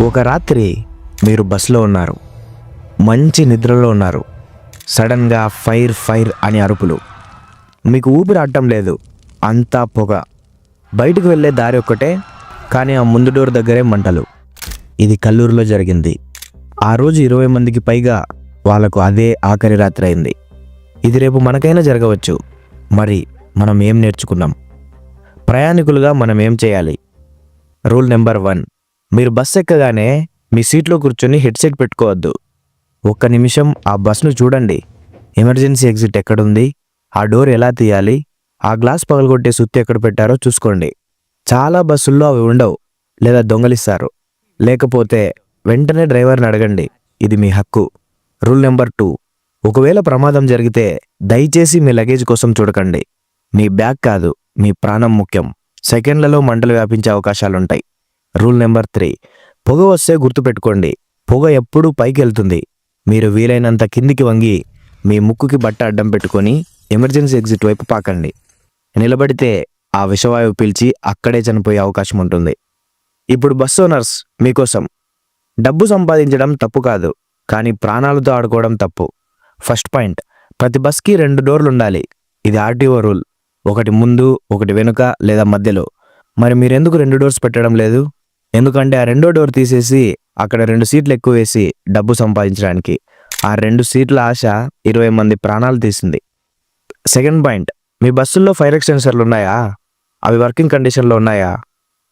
ఒక రాత్రి మీరు బస్సులో ఉన్నారు. మంచి నిద్రలో ఉన్నారు. సడన్గా ఫైర్ ఫైర్ అని అరుపులు. మీకు ఊపిరి ఆడటం లేదు. అంతా పొగ. బయటకు వెళ్ళే దారి ఒక్కటే కానీ ఆ ముందు డోర్ దగ్గరే మంటలు. ఇది కల్లూరులో జరిగింది. ఆ రోజు ఇరవై మందికి పైగా వాళ్ళకు అదే ఆఖరి రాత్రి అయింది. ఇది రేపు మనకైనా జరగవచ్చు. మరి మనం ఏం నేర్చుకున్నాం? ప్రయాణికులుగా మనం ఏం చేయాలి? Rule number one. మీరు బస్ ఎక్కగానే మీ సీట్లో కూర్చొని హెడ్సెట్ పెట్టుకోవద్దు. ఒక్క నిమిషం ఆ బస్ను చూడండి. ఎమర్జెన్సీ ఎగ్జిట్ ఎక్కడుంది? ఆ డోర్ ఎలా తీయాలి? ఆ గ్లాస్ పగలగొట్టే సుత్తి ఎక్కడ పెట్టారో చూసుకోండి. చాలా బస్సుల్లో అవి ఉండవు లేదా దొంగలిస్తారు. లేకపోతే వెంటనే డ్రైవర్ని అడగండి. ఇది మీ హక్కు. Rule number two. ఒకవేళ ప్రమాదం జరిగితే దయచేసి మీ లగేజ్ కోసం చూడకండి. మీ బ్యాగ్ కాదు మీ ప్రాణం ముఖ్యం. సెకండ్లలో మంటలు వ్యాపించే అవకాశాలుంటాయి. Rule number three. పొగ వస్తే గుర్తుపెట్టుకోండి పొగ ఎప్పుడూ పైకి వెళ్తుంది మీరు వీలైనంత కిందికి వంగి మీ ముక్కుకి బట్ట అడ్డం పెట్టుకొని ఎమర్జెన్సీ ఎగ్జిట్ వైపు పాకండి. నిలబడితే ఆ విషవాయువు పీల్చి అక్కడే చనిపోయే అవకాశం ఉంటుంది. ఇప్పుడు బస్ ఓనర్స్ మీకోసం. డబ్బు సంపాదించడం తప్పు కాదు కానీ ప్రాణాలతో ఆడుకోవడం తప్పు. ఫస్ట్ పాయింట్ ప్రతి బస్కి రెండు డోర్లు ఉండాలి. ఇది ఆర్టీఓ రూల్. ఒకటి ముందు ఒకటి వెనుక లేదా మధ్యలో. మరి మీరెందుకు రెండు డోర్స్ పెట్టడం లేదు? ఎందుకంటే ఆ రెండో డోర్ తీసేసి అక్కడ రెండు సీట్లు ఎక్కువ వేసి డబ్బు సంపాదించడానికి. ఆ రెండు సీట్ల ఆశ ఇరవై మంది ప్రాణాలు తీసింది. సెకండ్ పాయింట్ మీ బస్సుల్లో ఫైర్ ఎక్స్టెన్సర్లు ఉన్నాయా? అవి వర్కింగ్ కండిషన్లో ఉన్నాయా?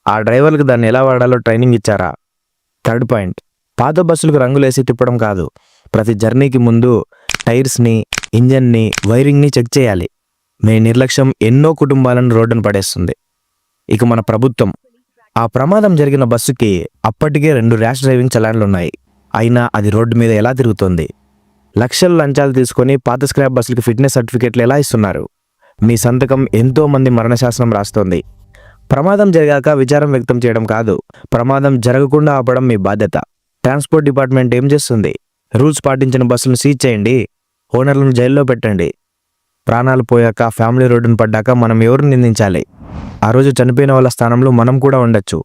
ఆ డ్రైవర్లకు దాన్ని ఎలా వాడాలో ట్రైనింగ్ ఇచ్చారా? థర్డ్ పాయింట్ పాత బస్సులకు రంగులేసి తిప్పడం కాదు. ప్రతి జర్నీకి ముందు టైర్స్ని ఇంజన్ని వైరింగ్ని చెక్ చేయాలి. మీ నిర్లక్ష్యం ఎన్నో కుటుంబాలను రోడ్డున పడేస్తుంది. ఇక మన ప్రభుత్వం ఆ ప్రమాదం జరిగిన బస్సుకి అప్పటికే రెండు ర్యాష్ డ్రైవింగ్ చలాన్లు ఉన్నాయి అయినా అది రోడ్డు మీద ఎలా తిరుగుతోంది? లక్షల లంచాలు తీసుకొని పాత స్క్రాప్ బస్సులకి ఫిట్నెస్ సర్టిఫికెట్లు ఎలా ఇస్తున్నారు? మీ సంతకం ఎంతో మంది మరణశాసనం రాస్తోంది. ప్రమాదం జరిగాక విచారం వ్యక్తం చేయడం కాదు ప్రమాదం జరగకుండా ఆపడం మీ బాధ్యత. ట్రాన్స్పోర్ట్ డిపార్ట్మెంట్ ఏం చేస్తుంది? రూల్స్ పాటించిన బస్సులను సీజ్ చేయండి ఓనర్లను జైల్లో పెట్టండి. ప్రాణాలు పోయాక ఫ్యామిలీ రోడ్డును పడ్డాక మనం ఎవరిని నిందించాలి? ఆ రోజు చనిపోయిన వాళ్ళ స్థానంలో మనం కూడా ఉండొచ్చు.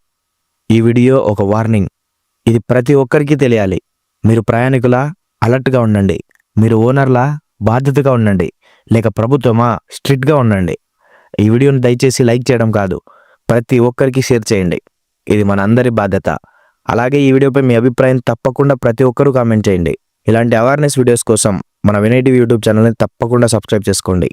ఈ వీడియో ఒక వార్నింగ్. ఇది ప్రతి ఒక్కరికి తెలియాలి. మీరు ప్రయాణికులా అలర్ట్గా ఉండండి. మీరు ఓనర్లా బాధ్యతగా ఉండండి. లేక ప్రభుత్వమా స్ట్రిక్ట్గా ఉండండి. ఈ వీడియోని దయచేసి లైక్ చేయడం కాదు. ప్రతి ఒక్కరికి షేర్ చేయండి. ఇది మన అందరి బాధ్యత. అలాగే ఈ వీడియోపై మీ అభిప్రాయం తప్పకుండా ప్రతి ఒక్కరూ కామెంట్ చేయండి. ఇలాంటి అవేర్నెస్ వీడియోస్ కోసం మన వినైటివ్ యూట్యూబ్ ఛానల్ని తప్పకుండా సబ్స్క్రైబ్ చేసుకోండి.